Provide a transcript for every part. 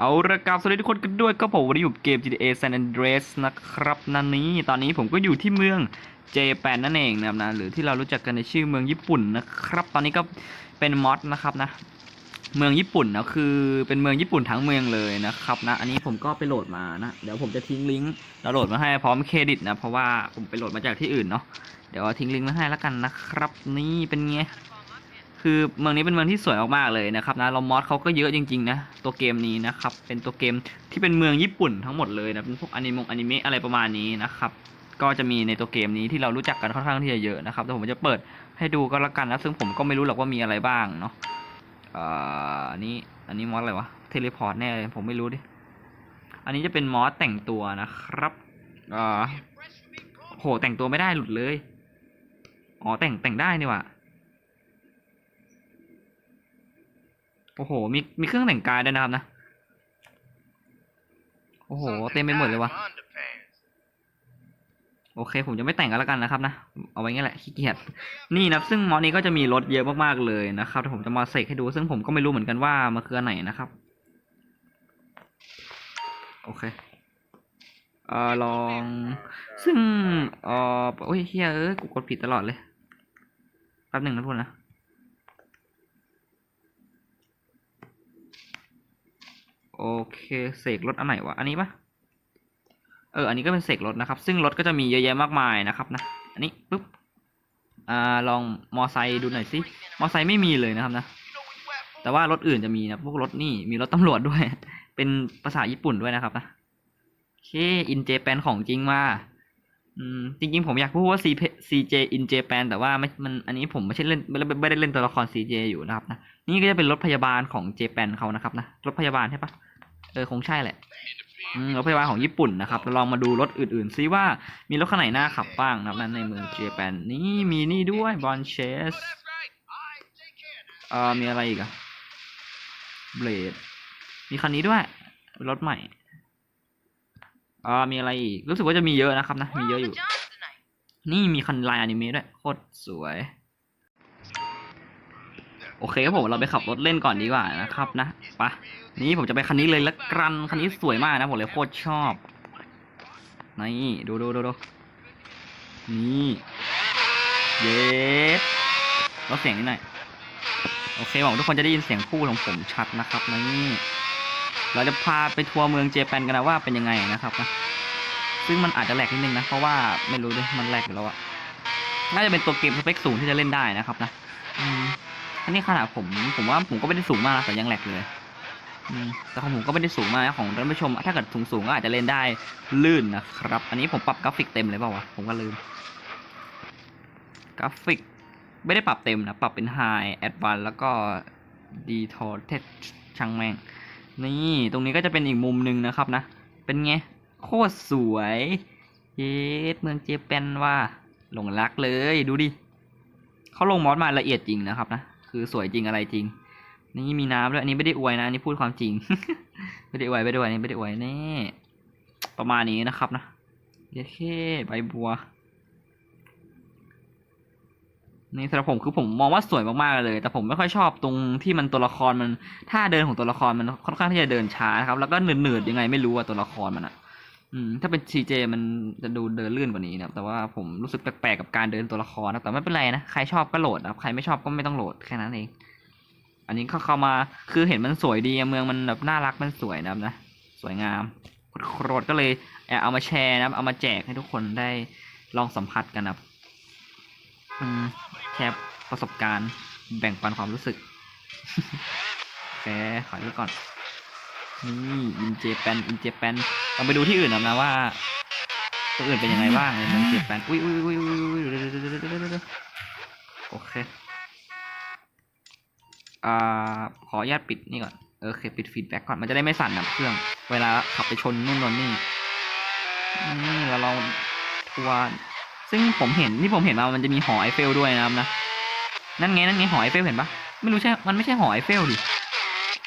เอาละครับสวัสดีทุกคนกันด้วยก็ผมวันนี้อยู่เกม GTA San Andreas นะครับนันนี้ตอนนี้ผมก็อยู่ที่เมืองเจแปนนั่นเองนะครับนะหรือที่เรารู้จักกันในชื่อเมืองญี่ปุ่นนะครับ ตอนนี้ก็เป็นมอดนะครับนะ เมืองญี่ปุ่นนะคือเป็นเมืองญี่ปุ่นทั้งเมืองเลยนะครับนะ อันนี้ผมก็ไปโหลดมานะ เดี๋ยวผมจะทิ้งลิงก์เราโหลดมาให้พร้อมเครดิตนะเพราะว่าผมไปโหลดมาจากที่อื่นเนาะเดี๋ยวทิ้งลิงก์มาให้แล้วกันนะครับ นี่เป็นไง คือเมืองนี้เป็นเมืองที่สวยมากๆเลยนะครับนะเรามอสเขาก็เยอะจริงๆนะตัวเกมนี้นะครับเป็นตัวเกมที่เป็นเมืองญี่ปุ่นทั้งหมดเลยนะเป็นพวกอนิมงอนิเมะอะไรประมาณนี้นะครับก็จะมีในตัวเกมนี้ที่เรารู้จักกันค่อนข้างที่จะเยอะนะครับแต่ผมจะเปิดให้ดูก็แล้วกันนะซึ่งผมก็ไม่รู้หรอกว่ามีอะไรบ้างเนาะอ่ออันนี้อันนี้มอสอะไรวะเทเลพอร์ตแน่เลยผมไม่รู้ดิอันนี้จะเป็นมอสแต่งตัวนะครับอ่อโหแต่งตัวไม่ได้หลุดเลยอ๋อแต่งแต่งได้นี่ว่า โอ้โห มีมีเครื่องแต่งกายด้วยนะครับนะ โอ้โห เต็มไปหมดเลยวะโอเค ผมจะไม่แต่งกันแล้วกันนะครับนะ เอาไว้งั้นแหละขี้เกียจ นี่นะซึ่งมอสนี้ก็จะมีรถเยอะมากๆเลยนะครับแต่ผมจะมาเสกให้ดู ซึ่งผมก็ไม่รู้เหมือนกันว่ามันคืออันไหนนะครับ โอเคเอ่อลอง ซึ่งเอ่อโอ้ยเฮียเอ้ยกูกดผิดตลอดเลย แป๊บหนึ่งนะทุกคนนะ โอเคเสกรถอันไหนวะ อันนี้ปะเออ อันนี้ก็เป็นเสกรถนะครับ ซึ่งรถก็จะมีเยอะแยะมากมายนะครับนะ อันนี้ปุ๊บ อ่า ลองมอไซค์ดูหน่อยสิ มอไซค์ไม่มีเลยนะครับนะ แต่ว่ารถอื่นจะมีนะ พวกรถนี่ มีรถตำรวจด้วย เป็นภาษาญี่ปุ่นด้วยนะครับนะโอเค อินเจแปนของจริงมาอืม จริง ๆ ผมอยากพูดว่า CJ in Japan แต่ว่าไม่มัน อันนี้ผมไม่ใช่เล่นไม่ได้เล่นตัวละคร CJ อยู่นะครับนะ นี่ก็จะเป็นรถพยาบาลของเจแปนเขานะครับนะ รถพยาบาลใช่ปะ เออคงใช่แหละอืมรถพยาบาลของญี่ปุ่นนะครับเราลองมาดูรถอื่นๆซิว่ามีรถคันไหนน่าขับบ้างนะครับนั่นในเมืองเจแปนนี่มีนี่ด้วยบอนเชสเอ่อมีอะไรอีกอะเบลดมีคันนี้ด้วยรถใหม่เอ่อมีอะไรอีกรู้สึกว่าจะมีเยอะนะครับนะมีเยอะอยู่ นี่มีคันลายอนิเมะด้วยโคตรสวยโอเคครับผมเราไปขับรถเล่นก่อนดีกว่านะครับนะไปะนี่ผมจะไปคันนี้เลยละกันคันนี้สวยมากนะผมเลยโคตรชอบนี่ดูดูดูดูนี่เย็ดลดเสียงนิดหน่อยโอเคผมทุกคนจะได้ยินเสียงพูดของผมชัดนะครับนี่เราจะพาไปทัวร์เมืองเจแปนกันนะว่าเป็นยังไงนะครับนะซึ่งมันอาจจะแหลกนิดนึงนะเพราะว่าไม่รู้เลยมันแหลกอยู่แล้วอะน่าจะเป็นตัวเกมสเปคสูงที่จะเล่นได้นะครับนะอันนี้ขนาดผมผมว่าผมก็ไม่ได้สูงมากนะแต่ยังแหลกเลย แต่ของผมก็ไม่ได้สูงมากนะของท่านผู้ชม ถ้าเกิดสูงสูงก็อาจจะเล่นได้ลื่นนะครับ อันนี้ผมปรับกราฟิกเต็มเลยเปล่าวะ ผมก็ลืม กราฟิกไม่ได้ปรับเต็มนะ ปรับเป็น High Advanced แล้วก็ Distorted ช่างแม่ง นี่ตรงนี้ก็จะเป็นอีกมุมหนึ่งนะครับนะ เป็นไง โคตรสวยเย็ดเมืองเจแปนว่าหลงรักเลยดูดิเขาลงมอสมาละเอียดจริงนะครับนะ คือสวยจริงอะไรจริง นี่มีน้ำด้วยอันนี้ไม่ได้อวยนะอันนี้พูดความจริง ไม่ได้อวยไม่ได้อวยนนี้ไม่ได้อวยแน่ประมาณนี้นะครับนะเยเคใบบัวนี่สำหรับผมคือผมมองว่าสวยมากๆเลย แต่ผมไม่ค่อยชอบตรงที่มันตัวละครมันท่าเดินของตัวละครมันค่อนข้างที่จะเดินช้านะครับ แล้วก็เหนืดๆยังไงไม่รู้อะตัวละครมันอะอืมถ้าเป็น CJ มันจะดูเดินลื่นกว่านี้นะแต่ว่าผมรู้สึกแปลกๆกับการเดินตัวละครนะแต่ไม่เป็นไรนะใครชอบก็โหลดนะครับใครไม่ชอบก็ไม่ต้องโหลดแค่นั้นเอง อันนี้เขาเข้ามาคือเห็นมันสวยดีเมืองมันแบบน่ารักมันสวยนะครับนะสวยงามโคตรก็เลยแอบเอามาแชร์นะครับ เอามาแจกให้ทุกคนได้ลองสัมผัสกันนะครับแชร์ประสบการณ์แบ่งปันความรู้สึกโอเคขอเลือกก่อนนี่อินเจแปนอินเจแปนเราไปดูที่อื่นนะนะว่าตัวอื่นเป็นยังไงบ้างในเมืองเจแปนอุ้ยอุ้ยอุ้ยอุ้ยโอเค อ่าขออนุญาตปิดนี่ก่อนเออโอเคปิดฟีดแบ็กก่อนมันจะได้ไม่สั่นนะเครื่อง เวลาขับไปชนนู่นนนนี่นี่เราลองทัวร์ซึ่งผมเห็นที่ผมเห็นมามันจะมีหอไอเฟลด้วยนะครับนะนั่นไงนั่นไงหอไอเฟลเห็นปะไม่รู้ใช่ มันไม่ใช่หอไอเฟลดิ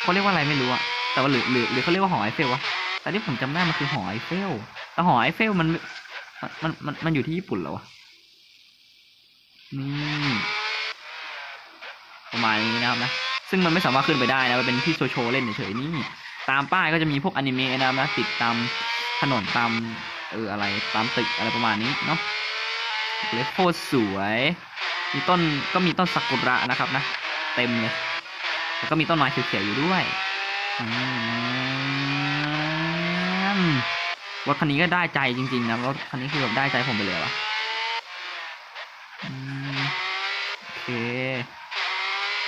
เขาเรียกว่าอะไรไม่รู้อะแต่ว่าหรือหรือหรือเขาเรียกว่าหอไอเฟลวะแต่ที่ผมจำได้มันคือหอไอเฟลแต่หอไอเฟลมันมันมันมันอยู่ที่ญี่ปุ่นเหรอวะนี่ ประมาณนี้นะครับนะ ซึ่งมันไม่สามารถขึ้นไปได้นะมันเป็นที่โชว์โชเล่นเฉยๆนี่ตามป้ายก็จะมีพวกอนิเมะนะครับนะติดตามถนนตามเอออะไรตามตึกอะไรประมาณนี้เนาะเลโคตรสวย มีต้นก็มีต้นซากุระนะครับนะ เต็มเลยแล้วก็มีต้นไม้เขียวๆอยู่ด้วยรถคันนี้ก็ได้ใจจริงๆนะรถคันนี้คือแบบได้ใจผมไปเลยวะโอเค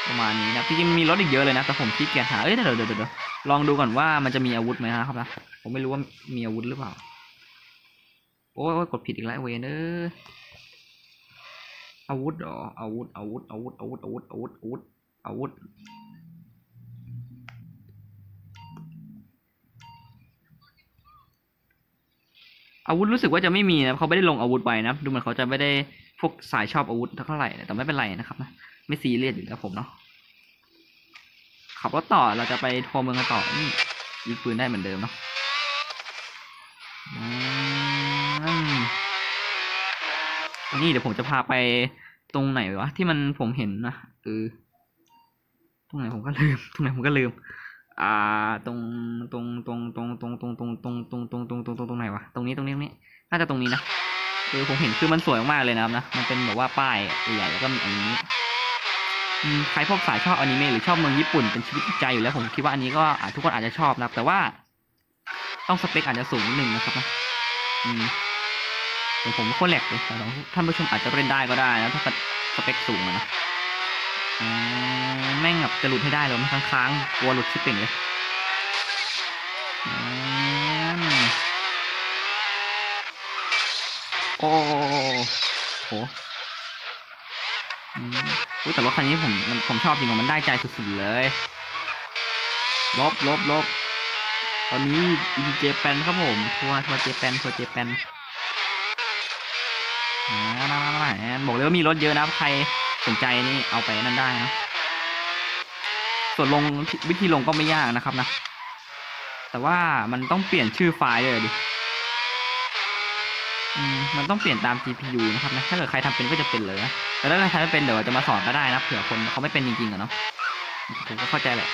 ประมาณนี้นะจริงๆมีรถอีกเยอะเลยนะ แต่ผมขี้เกียจหา เอ้ยเดี๋ยวเดี๋ยวเดี๋ยวลองดูก่อนว่ามันจะมีอาวุธไหมนะครับนะผมไม่รู้ว่ามีอาวุธหรือเปล่า โอ้ยกดผิดอีกแล้วเวนเอออาวุธเหรออาวุธอาวุธอาวุธอาวุธอาวุธอาวุธอาวุธอาวุธอาวุธรู้สึกว่าจะไม่มีนะเขาไม่ได้ลงอาวุธไว้นะ ดูเหมือนเขาจะไม่ได้พวกสายชอบอาวุธเท่าไหร่แต่ไม่เป็นไรนะครับนะ ไม่ซีเรียสอยู่แล้วผมเนาะขับรถต่อเราจะไปทัวร์เมืองกันต่อนี่ยิงปืนได้เหมือนเดิมเนาะอืมนี่เดี๋ยวผมจะพาไปตรงไหนวะที่มันผมเห็นนะเออตรงไหนผมก็ลืมตรงไหนผมก็ลืม อ่า ตรงตรงตรงตรงตรงตรงตรงตรงตรงตรงตรงตรงตรงตรงไหนวะตรงนี้ตรงนี้ตรงนี้น่าจะตรงนี้นะคือผมเห็นคือมันสวยมากๆเลยนะครับนะมันเป็นแบบว่าป้ายใหญ่แล้วก็มีอันนี้ ใครพวกสายชอบอนิเมะหรือชอบเมืองญี่ปุ่นเป็นชีวิตใจอยู่แล้วผมคิดว่าอันนี้ก็ทุกคนอาจจะชอบนะครับ แต่ว่า ต้องสเปคอาจจะสูงนิดนึงนะครับนะอืมผมโคตรแหลกเลยแต่ท่านผู้ชมอาจจะเล่นได้ก็ได้นะถ้าสเปคสูงอะนะอืมแม่งแบบจะหลุดให้ได้เลยมันค้างๆกลัวหลุดชิปเป่งเลยโอ้โห อืมอุ๊ยแต่รถคันนี้ผมผมชอบจริงๆมันได้ใจสุดๆเลย ลบลบลบตอนนี้อินเจแปนครับผม ทัวร์ทัวร์เจแปนทัวร์เจแปนอ่ามามามามาบอกเลยว่ามีรถเยอะนะใครสนใจนี่เอาไปนั่นได้นะ ส่วนลงวิธีลงก็ไม่ยากนะครับนะ แต่ว่ามันต้องเปลี่ยนชื่อไฟล์เลยดิ มันต้องเปลี่ยนตาม GPU นะครับนะ ถ้าเกิดใครทำเป็นก็จะเป็นเลยนะ แต่ถ้าใครทำไม่เป็นเดี๋ยวจะมาสอนก็ได้นะ เผื่อคนเขาไม่เป็นจริงๆอะเนาะ ผมก็เข้าใจแหละ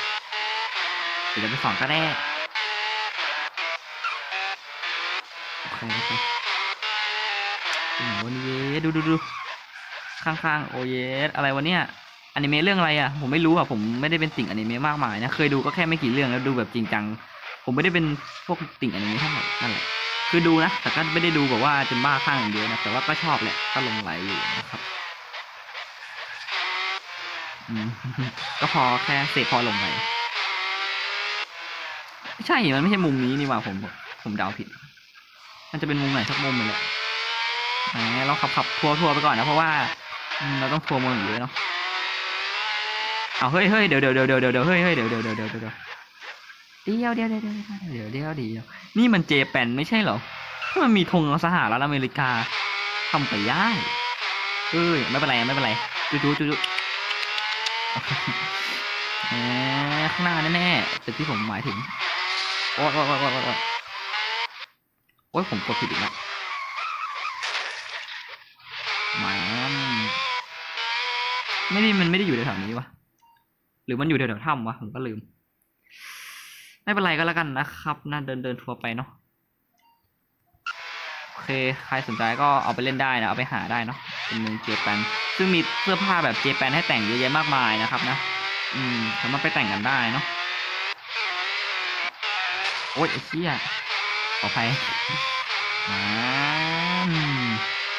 เดี๋ยวจะไปสอนก็ได้โอเคโอเคโอ้โหวันนี้ดูดูดูข้างๆ โอเยสอะไรวะเนี่ยอนิเมะเรื่องอะไรอะ ผมไม่รู้อะ ผมไม่ได้เป็นติ่งอนิเมะมากมายนะ เคยดูก็แค่ไม่กี่เรื่องแล้วดูแบบจริงจัง ผมไม่ได้เป็นพวกติ่งอนิเมะเท่าไหร่นั่นแหละ คือดูนะ แต่ก็ไม่ได้ดูแบบว่าจนบ้าข้างอย่างเดียวนะ แต่ว่าก็ชอบแหละ ก็ลงไหลอยู่นะครับอืมก็พอแค่เสพพอลงไหลไม่ใช่ มันไม่ใช่มุมนี้นี่หว่าผม ผมเดาผิด มันจะเป็นมุมไหนสักมุมนึงแหละแหมเราขับขับทัวร์ทัวร์ไปก่อนนะ เพราะว่าเราต้องทัวร์เมืองอยู่ด้วยเนาะเอาเฮ้ยเฮ้ยเดี๋ยวเดี๋ยวเดี๋ยวเดี๋ยวเดี๋ยวเฮ้ยเฮ้ยเดี๋ยวเดี๋ยวเดี๋ยวเดี๋ยวเดี๋ยวเดี๋ยวเดี๋ยวเดี๋ยวเดี๋ยวเดี๋ยว นี่มันเจแปนไม่ใช่เหรอถ้ามันมีธงสหรัฐอเมริกาทำไปได้เอ้ยไม่เป็นไรไม่เป็นไรจูจูจูจูแหมข้างหน้าแน่ๆตึกที่ผมหมายถึงโอ้ยโอ้ยโอ้ยโอ้ยโอ้ยโอ้ยผมกดผิดอีกแล้วหมันไม่ได้มันไม่ได้อยู่แถวๆนี้วะหรือมันอยู่แถวๆถ้ำวะผมก็ลืม ไม่เป็นไรก็แล้วกันนะครับน่าเดินเดินทัวร์ไปเนาะโอเคใครสนใจก็เอาไปเล่นได้นะเอาไปหาได้เนาะเป็นเมืองเจแปนซึ่งมีเสื้อผ้าแบบเจแปนให้แต่งเยอะแยะมากมายนะครับนะ อืมสามารถไปแต่งกันได้เนาะโอ๊ยไอ้เชี่ยขออภัยอ่า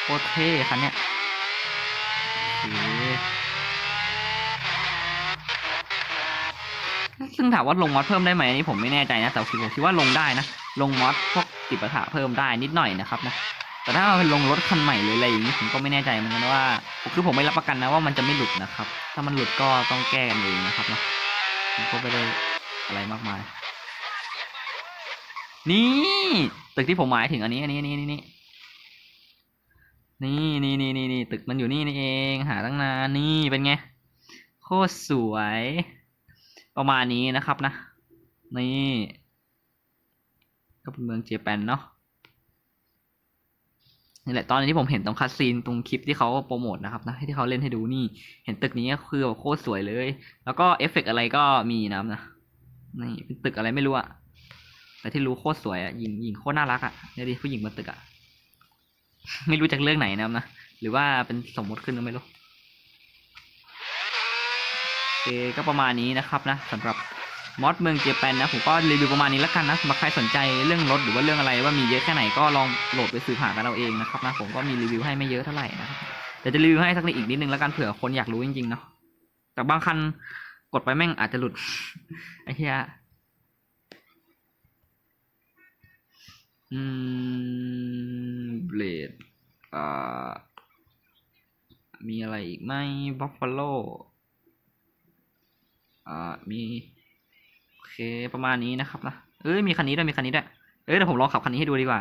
โคตรเท่คันเนี้ยโอเค ซึ่งถามว่าลงมอดเพิ่มได้ไหมอันนี้ผมไม่แน่ใจนะแต่ผมคิดว่าลงได้นะ ลงมอดพวกติปะถะเพิ่มได้นิดหน่อยนะครับนะแต่ถ้าเอาลงรถคันใหม่หรือะไรอย่างนี้ผมก็ไม่แน่ใจเหมือนกันว่าคือผมไม่รับประกันนะว่ามันจะไม่หลุดนะครับ ถ้ามันหลุดก็ต้องแก้กันเองนะครับนะผมก็ไม่ได้อะไรมากมาย นี่ตึกที่ผมหมายถึงอันนี้อันนี้อันนี้นนี้นี่นี่นี่นี่นี่ตึกมันอยู่นี่นี่เอง หาตั้งนานนี่เป็นไงโคตรสวย ประมาณนี้นะครับนะ นี่ก็เป็นเมืองเจแปนเนาะนี่แหละตอนที่ผมเห็นตรงคัสซีนตรงคลิปที่เขาโปรโมทนะครับนะที่เขาเล่นให้ดูนี่ เห็นตึกนี้ก็คือแบบโคตรสวยเลย แล้วก็เอฟเฟกต์อะไรก็มีนะครับนะนี่เป็นตึกอะไรไม่รู้อะแต่ที่รู้โคตรสวยอะหญิงหญิงโคตรน่ารักอะเนี่ยดิผู้หญิงบนตึกอะไม่รู้จากเรื่องไหนนะครับนะหรือว่าเป็นสมมติขึ้นก็ไม่รู้ เคก็ประมาณนี้นะครับนะสำหรับมอดเมืองเจแปนนะผมก็รีวิวประมาณนี้แล้วกันนะสำหรับใครสนใจเรื่องรถหรือว่าเรื่องอะไรว่ามีเยอะแค่ไหนก็ลองโหลดไปสืบหากันเอาเองนะครับนะผมก็มีรีวิวให้ไม่เยอะเท่าไหร่นะครับเดี๋ยวจะรีวิวให้สักนิดอีกนิดนึงแล้วกันเผื่อคนอยากรู้จริงๆเนาะแต่บางคันกดไปแม่งอาจจะหลุดไอ้เหี้ยอืมเบลดอ่ามีอะไรอีกไหมบัฟฟาโล อ่ามีโอเคประมาณนี้นะครับนะเอ้ยมีคันนี้ด้วยมีคันนี้ด้วยเอ้ยเดี๋ยวผมลองขับคันนี้ให้ดูดีกว่า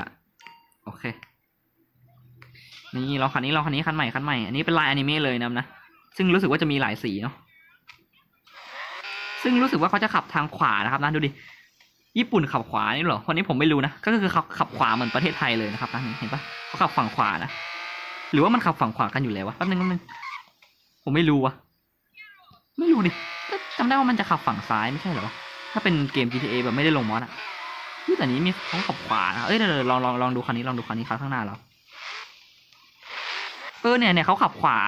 โอเค นี่ลองคันนี้ลองคันนี้คันใหม่คันใหม่อันนี้เป็นลายอนิเมะเลยนะครับนะซึ่งรู้สึกว่าจะมีหลายสีเนาะซึ่งรู้สึกว่าเขาจะขับทางขวานะครับนะดูดิญี่ปุ่นขับขวานี่หรอคนนี้ผมไม่รู้นะก็คือเขาขับขวาเหมือนประเทศไทยเลยนะครับนะเห็นปะเขาขับฝั่งขวานะหรือว่ามันขับฝั่งขวากันอยู่แล้ววะแป๊บนึงแป๊บนึงผมไม่รู้วะไม่รู้ดิ จำได้ว่ามันจะขับฝั่งซ้ายไม่ใช่เหรอ ถ้าเป็นเกม GTA แบบไม่ได้ลงมอสอะเฮ้ยแต่นี้มีเขาขับขวานะ เอ้ยเดี๋ยวลองลองลองดูคันนี้ลองดูคันนี้คันข้างหน้าเรา เออเนี่ยเนี่ยเขาขับขวา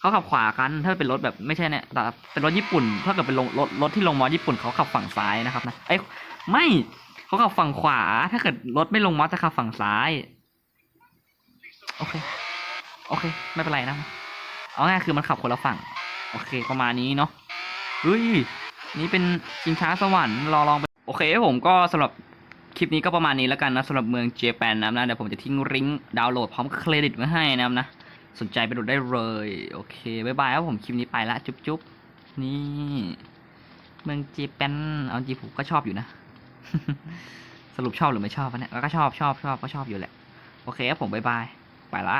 เขาขับขวากัน ถ้าเป็นรถแบบไม่ใช่เนี่ย แต่เป็นรถญี่ปุ่น ถ้าเกิดเป็นลงรถรถที่ลงมอสญี่ปุ่นเขาขับฝั่งซ้ายนะครับนะเอ้ยไม่เขาขับฝั่งขวา ถ้าเกิดรถไม่ลงมอสจะขับฝั่งซ้าย โอเค โอเค ไม่เป็นไรนะ เอาง่ายคือมันขับคนละฝั่ง โอเค ประมาณนี้เนาะ เฮ้ย นี่เป็นชิงช้าสวรรค์รอลองไป โอเคผมก็สำหรับคลิปนี้ก็ประมาณนี้แล้วกันนะสำหรับเมืองเจแปนนะนะเดี๋ยวผมจะทิ้งลิงก์ดาวน์โหลดพร้อมเครดิตไว้ให้นะครับนะ สนใจไปโหลดได้เลย โอเคบ๊ายบายครับผมคลิปนี้ไปละจุ๊บจุ๊บนี่เมืองเจแปนเอาจริงผมก็ชอบอยู่นะ สรุปชอบหรือไม่ชอบวะเนี่ยก็ชอบชอบชอบก็ชอบอยู่แหละ โอเคครับผมบ๊ายบายไปละ